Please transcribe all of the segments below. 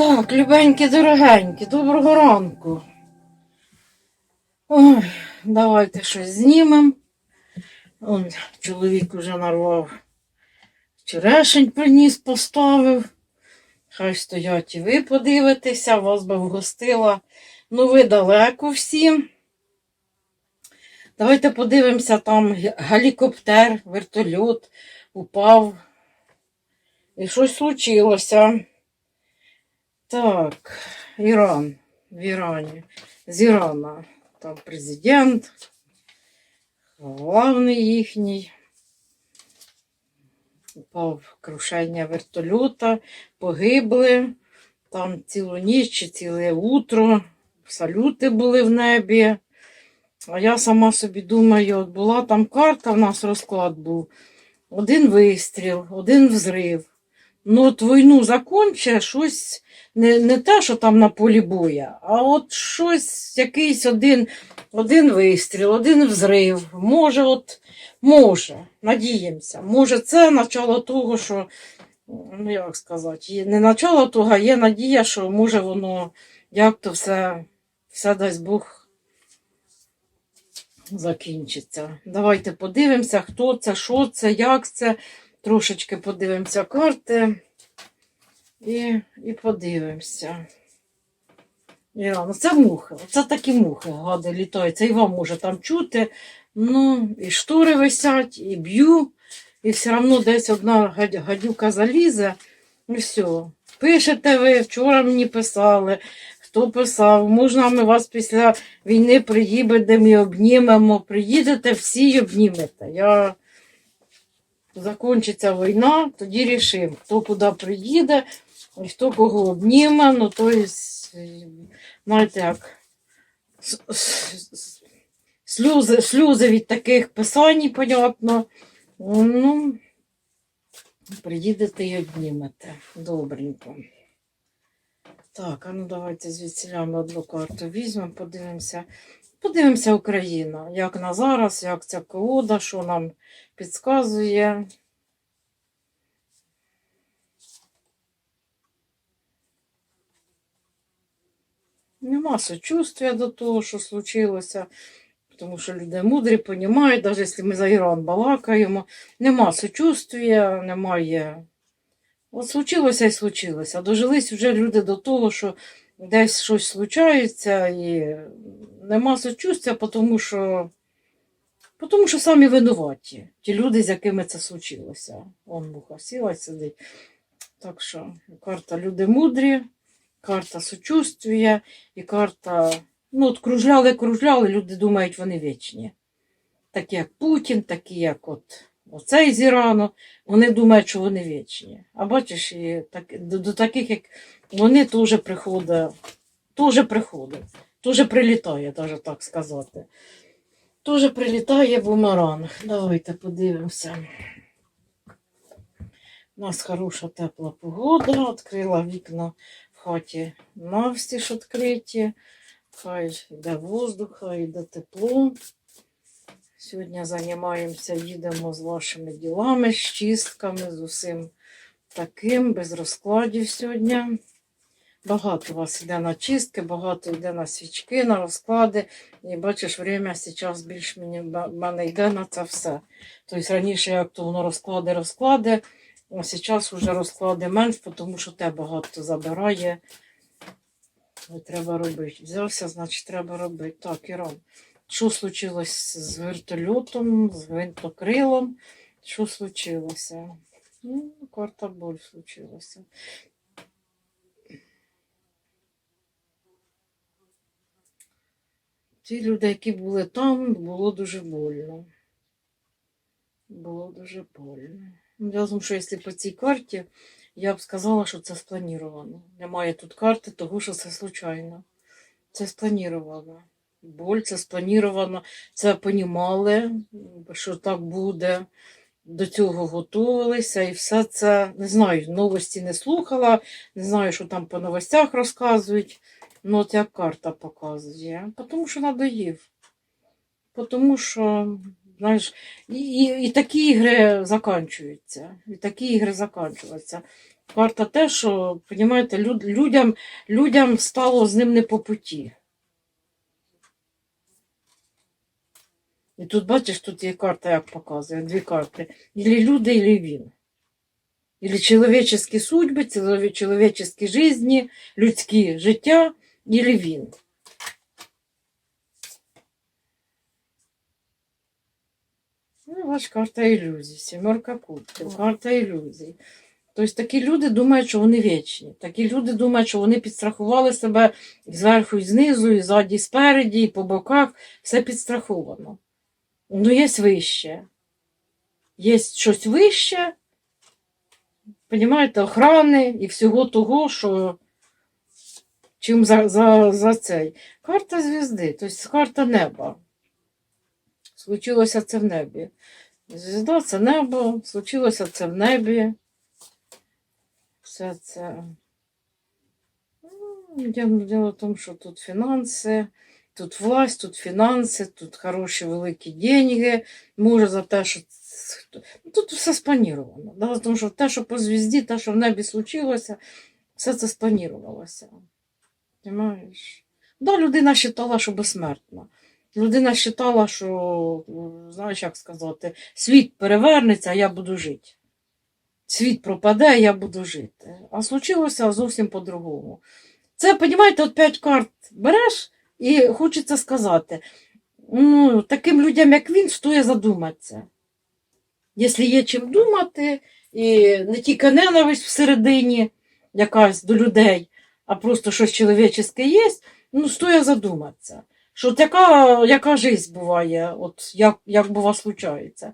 Так, любенькі, дорогенькі, доброго ранку. Ой, давайте щось знімемо. Он чоловік уже нарвав черешень приніс, поставив. Хай стоять і ви подивитеся, вас би вгостила. Ну, ви далеко всі. Давайте подивимося, там гелікоптер, вертольот упав. І щось случилося. Так, Іран. В Ірані. З Ірана. Там президент, главний їхній. Упав крушення вертольота, погибли. Там цілу ніч чи ціле утро. Салюти були в небі. А я сама собі думаю, от була там карта, в нас розклад був. Один вистріл, один взрив. Ну, от війну законче, щось не, не те, що там на полі боя, а от щось, якийсь один, один вистріл, один взрив. Може, от, може, надіємося. Може, це начало того, що, ну як сказати, не начало того, а є надія, що може воно як то все, все дасть Бог закінчиться. Давайте подивимося, хто це, що це, як це. Трошечки подивимося карти і, і подивимося. Я, ну це мухи, це такі мухи, гади літають. Це і вам може там чути. Ну, і штори висять, і б'ю, і все одно десь одна гадюка залізе, і все. Пишете ви, вчора мені писали, хто писав, можна ми вас після війни приїдемо і обнімемо. Приїдете, всі й обнімете. Я... Закінчиться війна, тоді рішимо, хто куди приїде, і хто кого обніме. Ну, то есть, е, знаєте, як сльози, сльози від таких писань, понятно. Ну, приїдете і обнімете. Добренько. Так, а ну давайте звідсілями одну карту візьмемо, подивимося. Подивимося Україна, як на зараз, як ця колода, що нам підказує. Нема сочувствия до того, що случилося, тому що люди мудрі, розуміють, навіть якщо ми за Іран балакаємо, нема сочувствия, немає. От случилося і случилося. Дожились вже люди до того, що десь щось случається і нема сочувствия, тому що, тому що самі винуваті. Ті люди, з якими це случилося. Он муха сіла сидить. Так що карта люди мудрі, карта сочувствия і карта. Ну, от кружляли, кружляли, люди думають, вони вічні. Такі як Путін, такі як от оцей з Ірану, вони думають, що вони вічні. А бачиш, і так, до, до таких, як вони теж приходить, теж приходить, теж прилітає, навіть так сказати. Теж прилітає бумеранг. Давайте подивимося. У нас хороша тепла погода, відкрила вікна хаті навстіж відкриті. Хай йде воздух, хай йде тепло. Сьогодні займаємося, їдемо з вашими ділами, з чистками, з усім таким, без розкладів сьогодні. Багато у вас йде на чистки, багато йде на свічки, на розклади. І бачиш, время зараз більш мені мене йде на це все. Тобто раніше, як то воно розклади, розклади, а зараз вже розклади менш, тому що те багато забирає. Треба робити. Взявся, значить, треба робити. Так, Іран. Що случилось з вертольотом, з гвинтокрилом? Що случилося? Ну, карта боль случилася. Ті люди, які були там, було дуже больно. Було дуже больно. Я думаю, що якщо по цій карті, я б сказала, що це сплановано. Немає тут карти, того що це случайно. Це сплановано. Боль, це сплановано. Це понімали, що так буде. До цього готувалися і все це не знаю, новості не слухала, не знаю, що там по новостях розказують. Ну, от як карта показує. Тому що надоїв. Тому що, знаєш, і, і, і такі ігри закінчуються. І такі ігри закінчуються. Карта те, що, розумієте, люд, людям, людям стало з ним не по путі. І тут, бачиш, тут є карта, як показує, дві карти. Ілі люди, ілі він. Ілі чоловічі судьби, чоловічі жизни, людські життя, ілі він. Ну, бач, карта ілюзій, сімерка кубків, карта ілюзій. Тобто такі люди думають, що вони вічні. Такі люди думають, що вони підстрахували себе і зверху, і знизу, і ззаді, і спереді, і по боках. Все підстраховано. Ну, є вище. Є щось вище, понімаєте, охрани і всього того, що чим за, за, за цей. Карта звізди, тобто карта неба. Случилося це в небі. Звізда це небо, случилося це в небі. Все це. Ну, Діло діло в тому, що тут фінанси, тут власть, тут фінанси, тут хороші великі деньги. Може за те, що ну, тут все спланіровано. Да? Тому що те, що по звізді, те, що в небі случилося, все це спланірувалося. Понимаєш? Да, людина вважала, що безсмертна. Людина вважала, що, е, знаєш, як сказати, світ перевернеться, а я буду жити. Світ пропаде, а я буду жити. А случилося зовсім по-другому. Це, розумієте, от п'ять карт береш і хочеться сказати, ну, таким людям, як він, стоїть задуматися. Якщо є чим думати, і не тільки ненависть всередині якась до людей, а просто щось чоловіче є, ну, стоїть задуматися. Що от яка, життя буває, от як, як бува случається.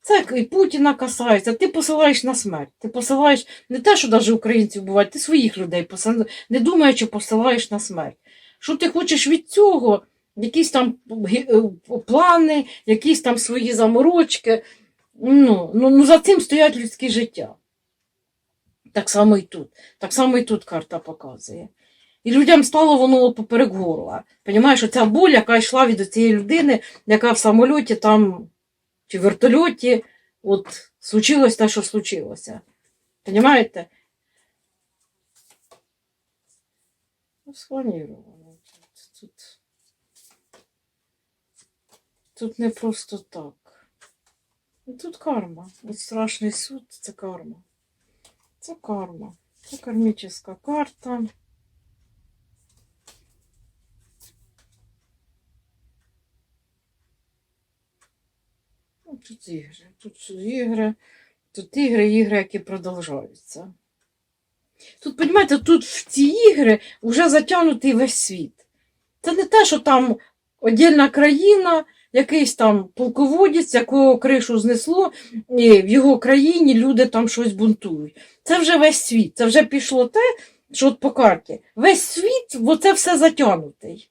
Це і Путіна касається. Ти посилаєш на смерть. Ти посилаєш не те, що навіть українців буває, ти своїх людей посил... не думаючи, посилаєш на смерть. Що ти хочеш від цього? Якісь там е, плани, якісь там свої заморочки. Ну, ну, ну за цим стоять людські життя. Так само і тут. Так само і тут карта показує. І людям стало воно поперек горла. Понімаєш, оця боль, яка йшла від цієї людини, яка в самольоті там чи в вертольоті, от случилось те, що случилося. Понімаєте? Ну. Тут, тут, тут не просто так. Тут карма. От страшний суд це карма. Це карма. Це кармічна карта. Тут ігри. Тут ігри. Тут ігри, ігри, які продовжуються. Тут, розумієте, тут в ці ігри вже затягнутий весь світ. Це не те, що там одільна країна, якийсь там полководець, якого кришу знесло, і в його країні люди там щось бунтують. Це вже весь світ. Це вже пішло те, що от по карті. Весь світ, бо це все затягнутий.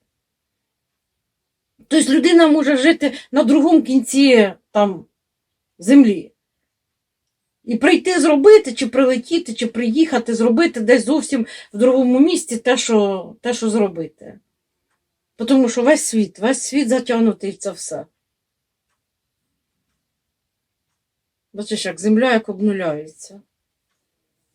Тобто людина може жити на другому кінці там, землі. І прийти зробити, чи прилетіти, чи приїхати, зробити десь зовсім в другому місці те, що, те, що зробити. Тому що весь світ, весь світ затягнутий в це все. Бачиш, як земля як обнуляється.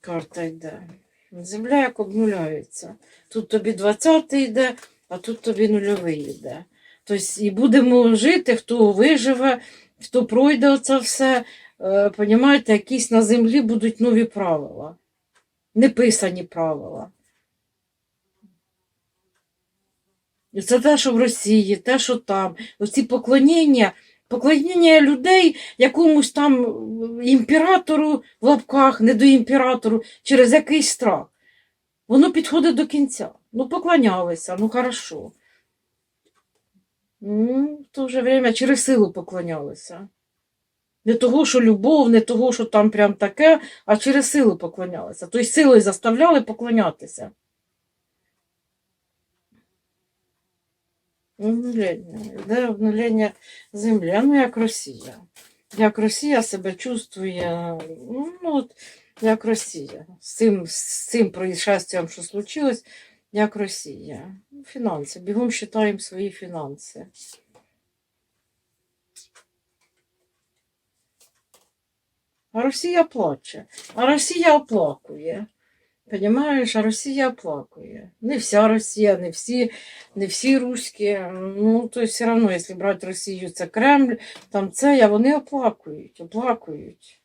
Карта йде. Земля як обнуляється. Тут тобі 20 йде, а тут тобі нульовий йде. Тобто і будемо жити, хто виживе, хто пройде оце все. Е, Понімаєте, якісь на землі будуть нові правила, неписані правила. Це те, що в Росії, те, що там. Оці поклоніння, поклоніння людей якомусь там імператору в лапках, не до імператору, через якийсь страх. Воно підходить до кінця. Ну, поклонялися, ну хорошо. Ну, то же время через силу поклонялися. Не того, що любов, не того, що там прям таке, а через силу поклонялися. Тобто силою заставляли поклонятися. Обнулення. Йде обнулення землі. Ну, як Росія. Як Росія себе чувствує, ну, от, як Росія. З цим, з цим происшествием, що случилось, як Росія. Фінанси. Бігом вважаємо свої фінанси. А Росія плаче. А Росія оплакує. Понимаєш, а Росія оплакує. Не вся Росія, не всі, не всі руські. Ну, то все одно, якщо брати Росію, це Кремль, там це, а вони оплакують, оплакують.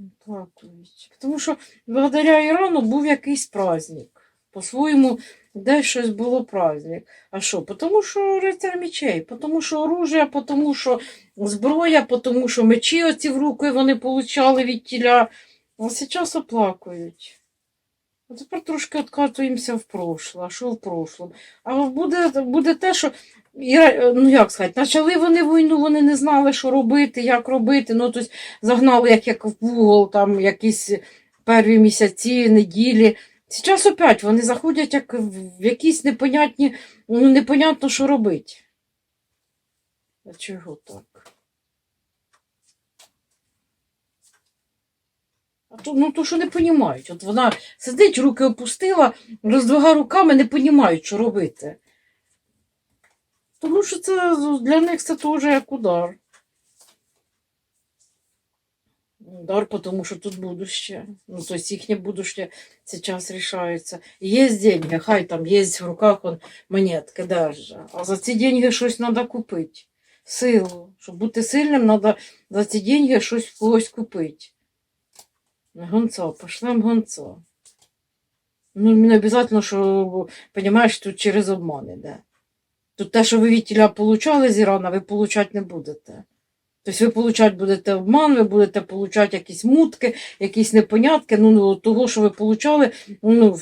Оплакують. Тому що благодаря Ірану був якийсь праздник. По-своєму, десь щось було праздник. А що? Тому що рицар мечей, тому що оружие, тому що зброя, тому що мечі оці в руки вони получали від тіля. А зараз оплакують. А тепер трошки відкатуємося в прошле. А що в прошлому? А буде, буде те, що Іра- ну як сказати, почали вони війну, вони не знали, що робити, як робити. Ну, тобто загнали як, як в угол, там якісь перві місяці, неділі. Зараз опять вони заходять як в якісь непонятні, ну непонятно, що робити. А чого так? А то, ну, то, що не розуміють. От вона сидить, руки опустила, роздвигає руками, не розуміють, що робити. Тому що це для них це теж як удар. Удар, тому що тут будуще. Ну, тобто їхнє будуще зараз рішається. Є деньги, хай там є в руках он, монетки даже. А за ці деньги щось треба купити. Силу. Щоб бути сильним, треба за ці деньги щось в когось купити. Гонцо, пошлем гонцо. Ну, не обов'язково, що, розумієш, тут через обман іде. Тут те, що ви від тіля получали з Ірана, ви получати не будете. Тобто ви получати будете обман, ви будете получати якісь мутки, якісь непонятки, ну, ну того, що ви получали ну,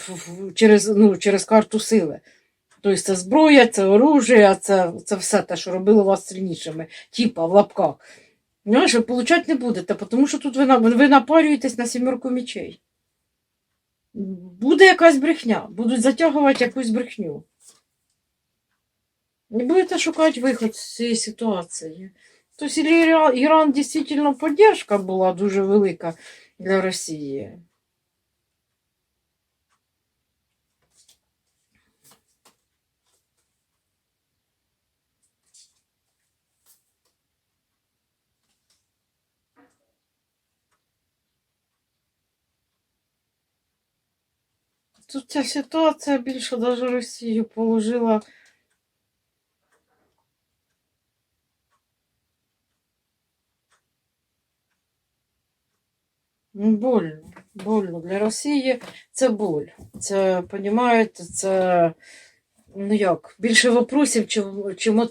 через, ну, через карту сили. Тобто це зброя, це оружие, це, це все те, що робило вас сильнішими, типа в лапках. Знаєш, ви получати не будете, тому що тут ви, ви напарюєтесь на сімерку мечей. Буде якась брехня, будуть затягувати якусь брехню. Не будете шукати виход з цієї ситуації. Тобто Іран дійсно поддержка була дуже велика для Росії. Тут ця ситуація більше навіть Росію положила. Больно, больно. Для Росії це боль. Це, понімаєте, це, ну як, більше вопросів, чим, чим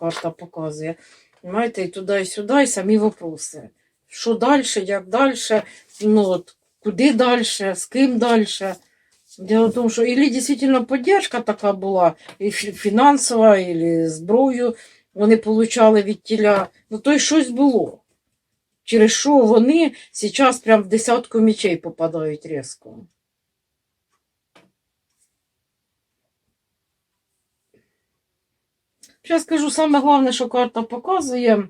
карта показує. Понимаєте, і туди, і сюди, і самі вопроси. Що далі, як далі, ну, от, куди далі, з ким далі. Дело в тому, що ілі дійсно підтримка така була, і фінансова, і зброю вони получали від тіля, ну то й щось було. Через що вони зараз прям в десятку мечей попадають різко. Зараз скажу, саме головне, що карта показує.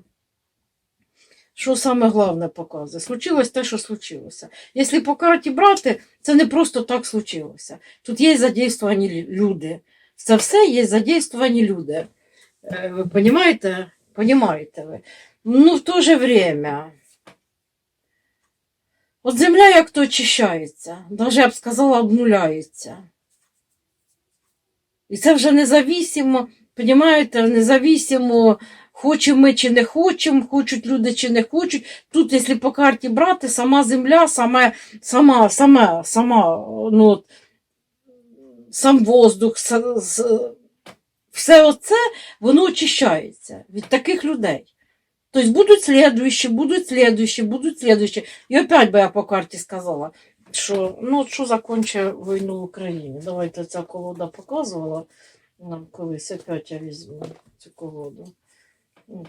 Що саме головне показує? Случилось те, що случилося. Якщо по карті брати, це не просто так случилося. Тут є задействовані люди. Це все є задействовані люди. Е, Ви розумієте? Понімаєте ви? Ну, в то же время. От земля як то очищається, навіть я б сказала, обнуляється. І це вже независимо, понімаєте, независимо, хочемо ми чи не хочемо, хочуть люди чи не хочуть. Тут, якщо по карті брати, сама земля, сама, сама, сама, сама, ну, от, сам воздух, все оце, воно очищається від таких людей. Тобто будуть слідуючі, будуть слідуючі, будуть слідуючі. І опять би я по карті сказала, що ну що закончить війну в Україні. Давайте ця колода показувала нам колись, опять я візьму цю колоду.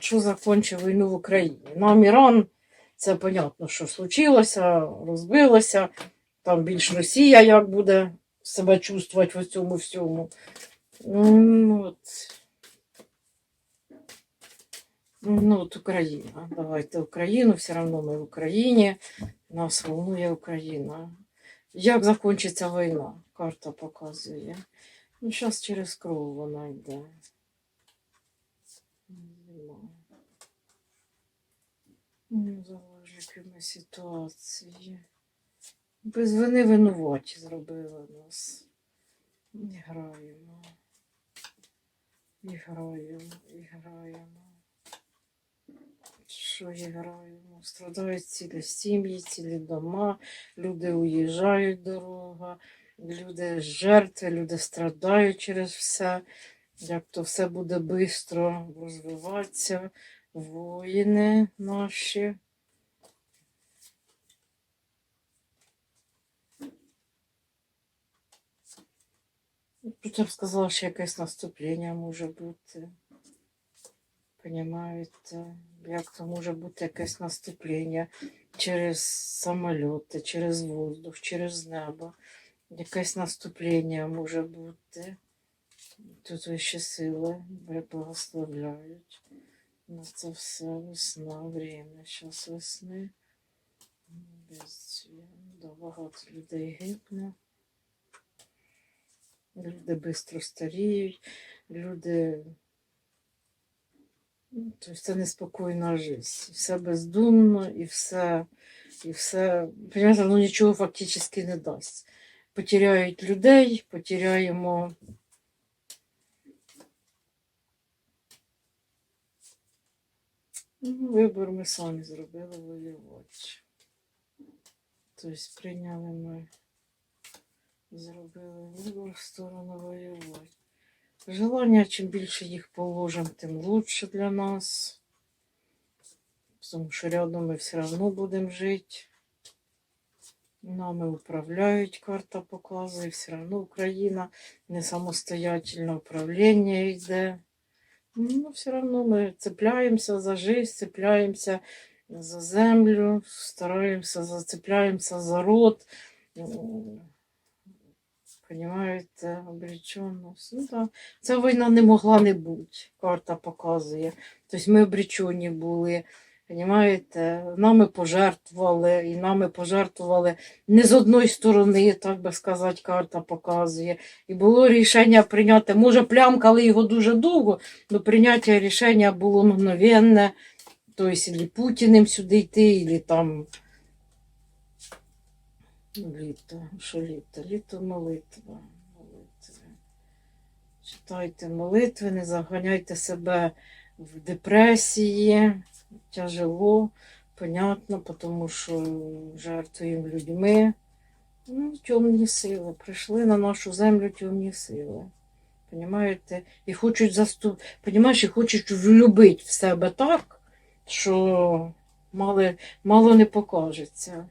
Що закончить війну в Україні? Нам Іран, це понятно, що случилося, розбилося. Там більш Росія як буде себе чувствувати в цьому всьому. Ну, от. Ну, от Україна. Давайте Україну, все одно ми в Україні. Нас волнує Україна. Як закінчиться війна? Карта показує. Ну, зараз через кров вона йде. Нема. Ну, заложниками ситуації. Без вини винуваті зробили нас. Граємо. І граємо, і граємо. Що і? Страдають цілі сім'ї, цілі дома, люди уїжджають дорога, люди жертви, люди страдають через все. Як то все буде швидко розвиватися, воїни наші. Б сказала, що якесь наступлення може бути. Понімаєте, як то може бути якесь наступлення через самольоти, через воздух, через небо. Якесь наступлення може бути. Тут вищі сили благословляють. На це все весна, время, час весни. Без багато людей гибне. Люди швидко старіють, люди. Ну, Тобто це неспокійна життя. Все бездумно, і все, і все. Понимаєте, воно нічого фактично не дасть. Потеряють людей, потеряємо. Ну, вибор ми самі зробили воювати. Тобто прийняли ми, зробили вибор в сторону воювати. Желання, чим більше їх положимо, тим лучше для нас. Тому що рядом ми все одно будемо жити. Нами управляють, карта показує, все одно Україна не самостоятельне управління йде. Ну, все одно ми цепляємося за життя, цепляємося за землю, стараємося, зацепляємося за род. Понимаєте, обреченість. Ну, да. Ця війна не могла не бути, карта показує. Тобто ми обречені були. Понимаєте, нами пожертвували, і нами пожертвували не з одної сторони, так би сказати, карта показує. І було рішення прийняти, може, плямкали його дуже довго, але прийняття рішення було мгновенне. Тобто, і Путіним сюди йти, і там літо. Що літо? Літо молитва. молитви. Читайте молитви, не заганяйте себе в депресії тяжело, понятно, тому що жертвуємо людьми. Ну, темні сили. Прийшли на нашу землю темні сили. Понімаєте? І хочуть заступ... Понімаєш, і хочуть влюбити в себе так, що мало, мало не покажеться.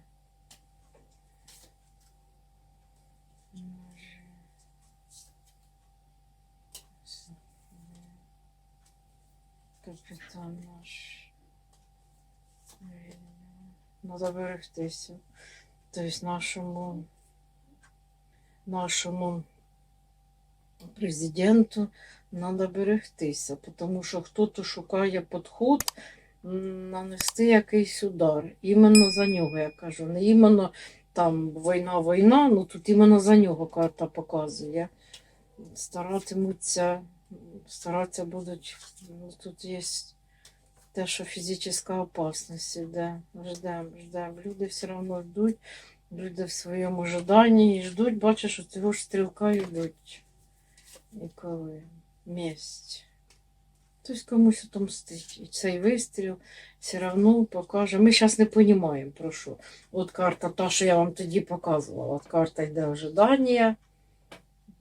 Надо берегтися. Тобто нашому, нашому президенту треба берегтися, тому що хтось шукає підход нанести якийсь удар. Іменно за нього, я кажу. Не іменно там війна, війна, ну тут іменно за нього карта показує. Старатимуться, старатися будуть, ну, тут є те, що фізична опасність іде. Ждемо, ждемо. Люди все одно ждуть, люди в ожиданні і ждуть, бачиш, що цього ж стрілка йдуть. І коли? Месть. Хтось комусь отомстить. І цей вистріл все одно покаже. Ми зараз не розуміємо, про що. От карта, та, що я вам тоді показувала. От карта йде ожидання.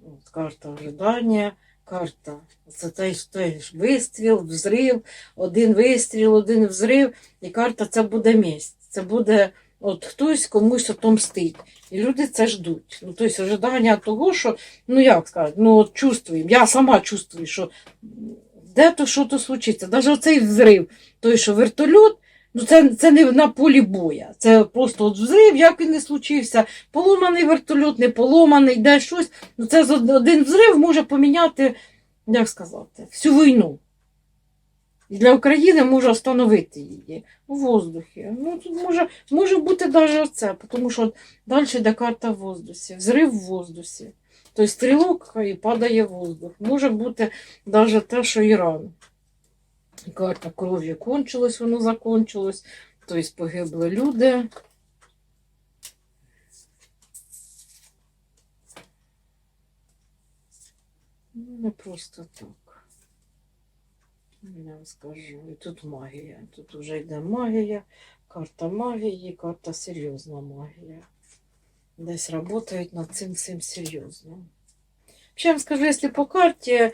От карта ожидання. Карта. Це той, той вистріл, взрив, один вистріл, один взрив, і карта це буде місць. Це буде от хтось комусь отомстить. І люди це ждуть. Ну, тобто ожидання того, що, ну як сказати, ну от чувствуємо. Я сама чувствую, що де то що то случиться. Навіть оцей взрив, той, що вертольот, ну це, це не на полі боя. Це просто от взрив, як він не случився. Поломаний вертольот, не поломаний, де щось. Ну це один взрив може поміняти, як сказати, всю війну. І для України може остановити її у воздухі. Ну, тут може, може бути навіть це, тому що далі йде карта в воздусі, взрив в воздусі. Тобто стрілок і падає в воздух. Може бути навіть те, що Іран. Карта кров'ю кончилось, воно закончилось. тобто погибли люди. Ну, не просто так. Я вам скажу. І тут магія. Тут вже йде магія, карта магії, карта серйозна магія. Десь працюють над цим цим серйозно. Ще вам скажу, якщо по карті,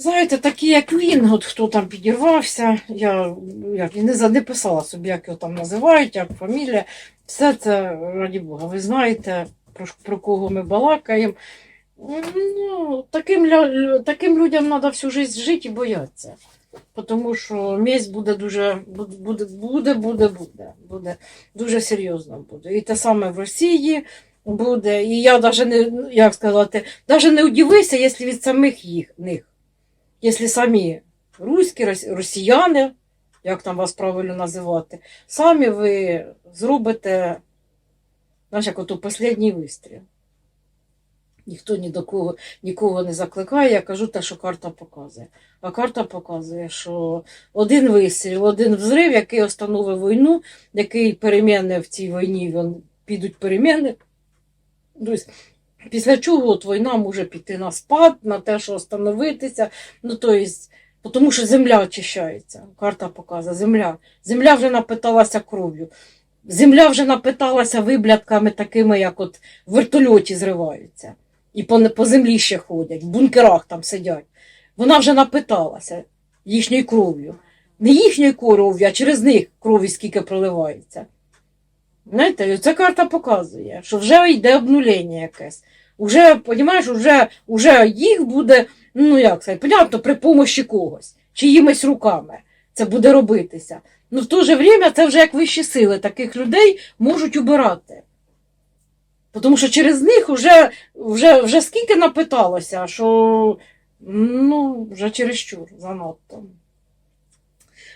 знаєте, такі, як він, от хто там підірвався, я як, не, не писала собі, як його там називають, як фамілія. Все це, раді Бога, ви знаєте, про, про кого ми балакаємо. Ну, таким, таким людям треба всю життя жити і боятися. Тому що місць буде дуже буде, буде, буде, буде, буде дуже серйозно буде. І те саме в Росії буде. І я навіть не, як сказати, навіть не удивися, якщо від самих їх, них. Якщо самі руські, росіяни, як там вас правильно називати, самі ви зробите, знаєш, як ото останній вистріл. Ніхто ні до кого нікого не закликає, я кажу те, що карта показує. А карта показує, що один вистріл, один взрив, який остановив війну, який переміни в цій війні, він, підуть переміни. Після чого от війна може піти на спад, на те, що остановитися. Ну, тобто, тому що земля очищається. Карта показує, земля. Земля вже напиталася кров'ю. Земля вже напиталася виблядками такими, як от в вертольоті зриваються. І по, по землі ще ходять, в бункерах там сидять. Вона вже напиталася їхньою кров'ю. Не їхньою кров'ю, а через них крові скільки проливається. Знаєте, ця карта показує, що вже йде обнулення якесь. Уже, понімаєш, уже, уже їх буде, ну як сказати, понятно, при помощі когось, чиїмись руками це буде робитися. Ну в то же время це вже як вищі сили таких людей можуть убирати. Тому що через них вже, вже, вже скільки напиталося, що ну, вже чересчур занадто.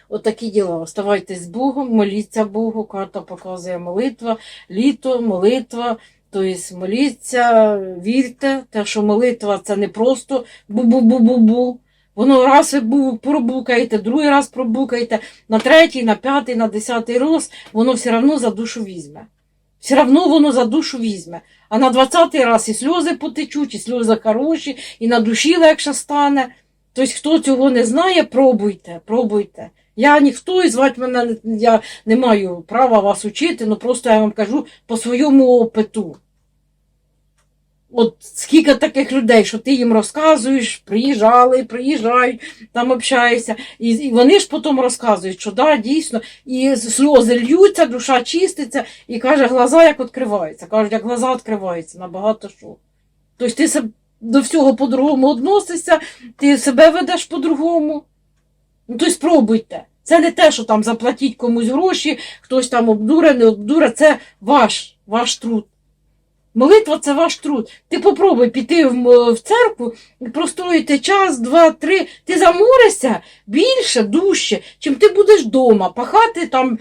От такі діла. Оставайтесь Богом, моліться Богу, карта показує молитва, літо, молитва. Тобто моліться, вірте, те, що молитва це не просто бу-бу-бу-бу-бу. Воно раз ви пробукаєте, другий раз пробукаєте, на третій, на п'ятий, на десятий раз, воно все одно за душу візьме. Все одно воно за душу візьме. А на двадцятий раз і сльози потечуть, і сльози хороші, і на душі легше стане. Тобто, хто цього не знає, пробуйте, пробуйте. Я ніхто і звати мене, я не маю права вас учити, ну просто я вам кажу по своєму опиту. От скільки таких людей, що ти їм розказуєш, приїжджали, приїжджають, там общаєшся, і, і вони ж потім розказують, що да, дійсно, і сльози льються, душа чиститься, і каже, глаза як відкриваються. Кажуть, як глаза відкриваються, набагато що. Тобто ти до всього по-другому відносишся, ти себе ведеш по-другому. Ну, тобто спробуйте. Це не те, що там заплатіть комусь гроші, хтось там обдуре, не обдуре, це ваш, ваш труд. Молитва це ваш труд. Ти попробуй піти в, церкву і простоїти час, два, три. Ти заморишся більше, дужче, чим ти будеш вдома, пахати там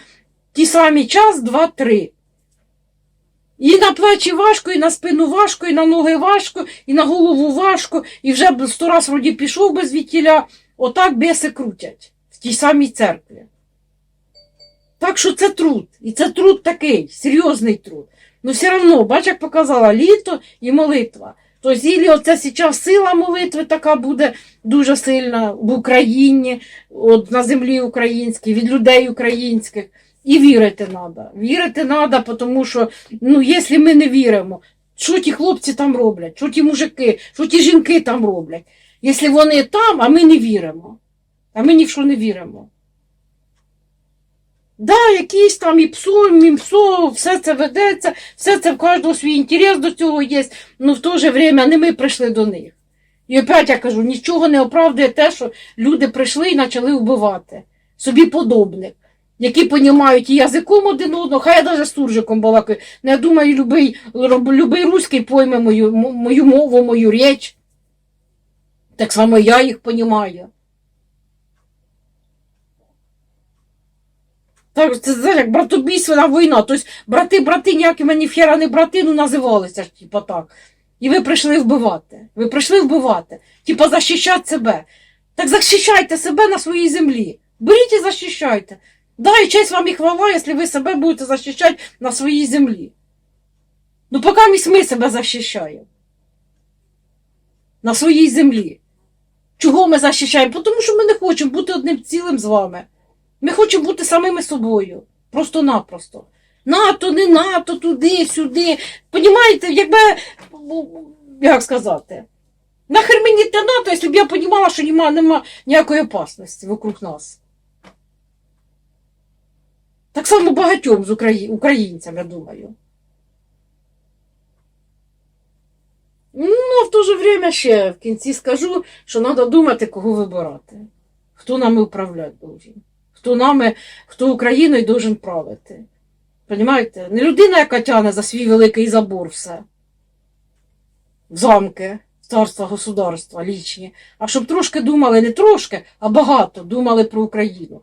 ті самі час, два, три. І на плечі важко, і на спину важко, і на ноги важко, і на голову важко, і вже сто раз вроді пішов без вітіля. Отак біси крутять в тій самій церкві. Так що це труд. І це труд такий, серйозний труд. Ну все одно, бач, як показала, літо і молитва. Тобто, ілі оце зараз сила молитви така буде дуже сильна в Україні, от на землі українській, від людей українських. І вірити треба. Вірити треба, тому що, ну, якщо ми не віримо, що ті хлопці там роблять, що ті мужики, що ті жінки там роблять. Якщо вони там, а ми не віримо. А ми ні в що не віримо. Да, якісь там і псо, і мімсо, все це ведеться, все це в кожного свій інтерес до цього є, але в то же время не ми прийшли до них. І опять я кажу, нічого не оправдує те, що люди прийшли і почали вбивати собі подобних, які понімають і язиком один одного, хай я навіть суржиком балакаю. Ну, я думаю, любий, любий руський пойме мою, мою мову, мою річ. Так само я їх понімаю. Так, це знаєш, як братобійственна війна. Тобто брати, брати ніякими ніфіра не брати, ну називалися ж, типа так. І ви прийшли вбивати. Ви прийшли вбивати. Типа захищати себе. Так захищайте себе на своїй землі. Беріть і захищайте. Да, і честь вам і хвала, якщо ви себе будете захищати на своїй землі. Ну, поки ми себе захищаємо. На своїй землі. Чого ми захищаємо? Тому що ми не хочемо бути одним цілим з вами. Ми хочемо бути самими собою. Просто-напросто. НАТО, не НАТО, туди, сюди. Понімаєте, якби, як сказати, нахер мені те НАТО, якщо б я понімала, що нема, нема ніякої опасності вокруг нас. Так само багатьом з Украї... українцям, я думаю. Ну, в то же время ще в кінці скажу, що треба думати, кого вибирати. Хто нами управляти должен. Хто нами, хто Україною должен правити. Понімаєте? Не людина, яка тягне за свій великий забор все. В замки, царства, государства, лічні. А щоб трошки думали, не трошки, а багато думали про Україну.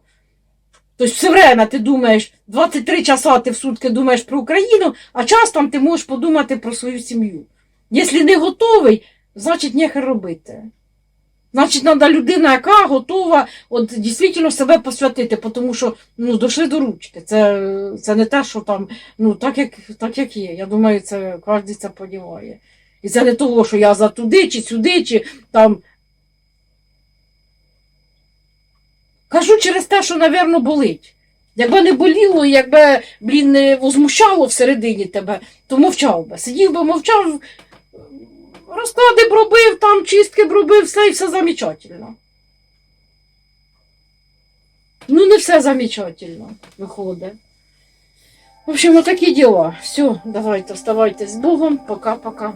Тобто все время ти думаєш, 23 часа ти в сутки думаєш про Україну, а час ти можеш подумати про свою сім'ю. Якщо не готовий, значить нехер робити. Значить, треба людина, яка готова от, дійсно себе посвятити, тому що ну, дійшли до ручки. Це, це не те, що там, ну, так як, так як є. Я думаю, це кожен це розуміє. І це не того, що я за туди, чи сюди, чи там. Кажу через те, що, напевно, болить. Якби не боліло, якби, блін, не возмущало всередині тебе, то мовчав би. Сидів би, мовчав, розклади пробив, там чистки пробив, все і все замечательно. Ну, не все замечательно виходить. В общем, отакі діла. Все, давайте, вставайте з Богом. Пока-пока.